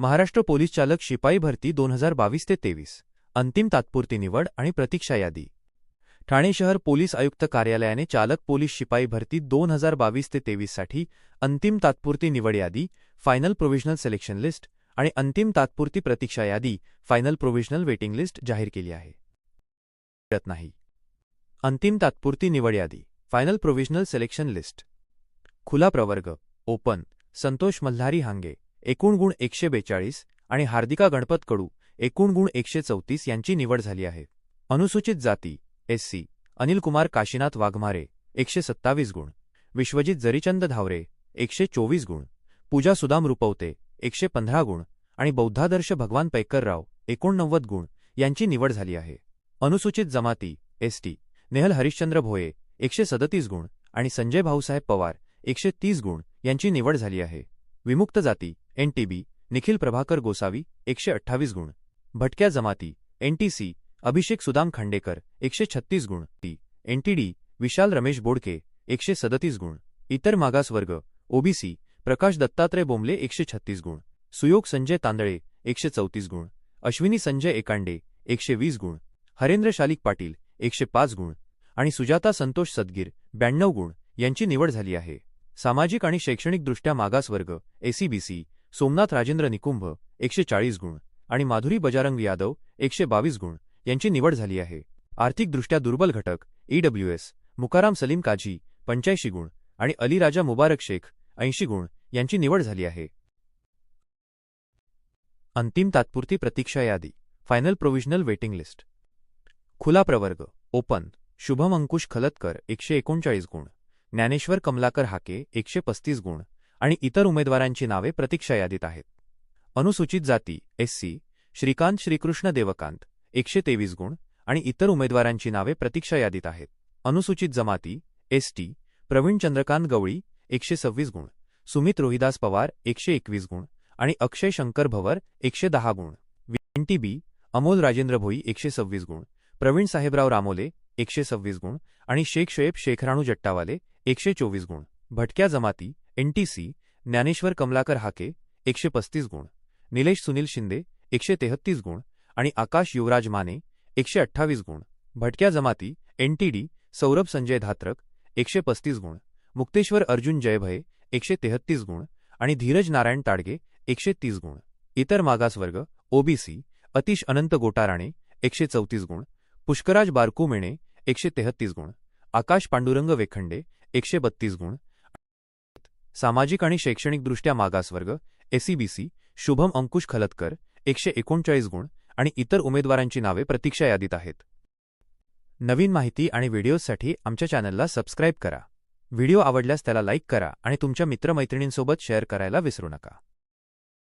Maharashtra police चालक शिपाई भरती दोन हजार बावीस ते तेवीस. अंतिम तात्पुरती निवड आणि प्रतीक्षा यादी. ठाणे शहर पोलीस आयुक्त कार्यालयाने चालक पोलीस शिपाई भरती दोन हजार बावीस ते तेवीससाठी अंतिम तात्पुरती निवड यादी फायनल प्रोव्हिजनल सिलेक्शन लिस्ट आणि अंतिम तात्पुरती प्रतीक्षा यादी फायनल प्रोव्हिजनल वेटिंग लिस्ट जाहीर केली आहे. मिळत नाही. अंतिम तात्पुरती निवड यादी फायनल प्रोव्हिजनल सिलेक्शन लिस्ट. खुला प्रवर्ग ओपन संतोष मल्हारी हांगे. एकूण गुण एकशे बेचाळीस आणि हार्दिका गणपत कडू एकूण गुण एकशे चौतीस यांची निवड झाली आहे. अनुसूचित जाती एससी अनिल कुमार काशीनाथ वाघमारे एकशे सत्तावीस गुण विश्वजित जरीचंद धावरे एकशे चोवीस गुण पूजा सुदाम रुपवते एकशे पंधरा गुण आणि बौद्धादर्श भगवान पैकरराव एकोणनव्वद गुण यांची निवड झाली आहे. अनुसूचित जमाती एसटी नेहल हरिश्चंद्र भोये एकशे सदतीस गुण आणि संजय भाऊसाहेब पवार एकशे तीस गुण यांची निवड झाली आहे. विमुक्त जाती एनटीबी निखिल प्रभाकर गोसावी एकशे अठ्ठावीस गुण. भटक्या जमाती एनटीसी अभिषेक सुदाम खांडेकर एकशे छत्तीस गुण. टी एनटीडी विशाल रमेश बोडके एकशे सदतीस गुण. इतर मागासवर्ग ओबीसी प्रकाश दत्तात्रय बोंबले एकशे छत्तीस गुण. सुयोग संजय तांदळे एकशे चौतीस गुण. अश्विनी संजय एकांडे एकशे वीस गुण. हरेंद्र शालिक पाटील एकशे पाच गुण. आणि सुजाता संतोष सदगीर ब्याण्णव गुण यांची निवड झाली आहे. सामाजिक आणि शैक्षणिकदृष्ट्या मागासवर्ग एसीबीसी सोमनाथ राजेंद्र निकुंभ एकशे चाळीस गुण आणि माधुरी बजारंग यादव एकशे बावीस गुण यांची निवड झाली आहे. आर्थिकदृष्ट्या दुर्बल घटक ईडब्ल्यूएस मुकाराम सलीम काझी पंच्याऐंशी गुण आणि अलीराजा मुबारक शेख ऐंशी गुण यांची निवड झाली आहे. अंतिम तात्पुरती प्रतीक्षा यादी फायनल प्रोव्हिजनल वेटिंग लिस्ट. खुला प्रवर्ग ओपन शुभम अंकुश खलतकर एकशे एकोणचाळीस गुण ज्ञानेश्वर कमलाकर हाके एकशे पस्तीस गुण आणि इतर उमेदवारांची नावे प्रतीक्षा यादीत आहेत. अनुसूचित जाती एससी श्रीकांत श्रीकृष्ण देवकांत एकशे तेवीस गुण आणि इतर उमेदवारांची नावे प्रतीक्षा यादीत आहेत. अनुसूचित जमाती एसटी प्रवीण चंद्रकांत गवळी एकशे सव्वीस गुण सुमित रोहिदास पवार एकशे एकवीस गुण आणि अक्षय शंकर भवर एकशे दहा गुण. एनटीबी अमोल राजेंद्र भोई एकशे सव्वीस गुण प्रवीण साहेबराव रामोले एकशे सव्वीस गुण आणि शेख शोएब शेखराणू जट्टावाले एकशे चोवीस गुण. भटक्या जमाती एनटीसी ज्ञानेश्वर कमलाकर हाके एकशे पस्तीस गुण. निलेश सुनील शिंदे एकशे तेहत्तीस गुण. आणि आकाश युवराज माने एकशे अठ्ठावीस गुण. भटक्या जमाती एनटीडी सौरभ संजय धात्रक एकशे पस्तीस गुण. मुक्तेश्वर अर्जुन जयभये एकशे तेहत्तीस गुण. आणि धीरज नारायण ताडगे एकशे तीस गुण. इतर मागासवर्ग ओबीसी अतिश अनंत गोटाराणे एकशे चौतीस गुण. पुष्कराज बारकू मेणे एकशे तेहत्तीस गुण. आकाश पांडुरंग वेखंडे एकशे बत्तीस गुण. सामाजिक आणि शैक्षणिकदृष्ट्या मागासवर्ग एसीबीसी शुभम अंकुश खलतकर एकशे एकोणचाळीस गुण आणि इतर उमेदवारांची नावे प्रतीक्षा यादीत आहेत. नवीन माहिती आणि व्हिडिओजसाठी आमच्या चॅनलला सबस्क्राईब करा. व्हिडिओ आवडल्यास त्याला लाईक करा आणि तुमच्या मित्रमैत्रिणींसोबत शेअर करायला विसरू नका.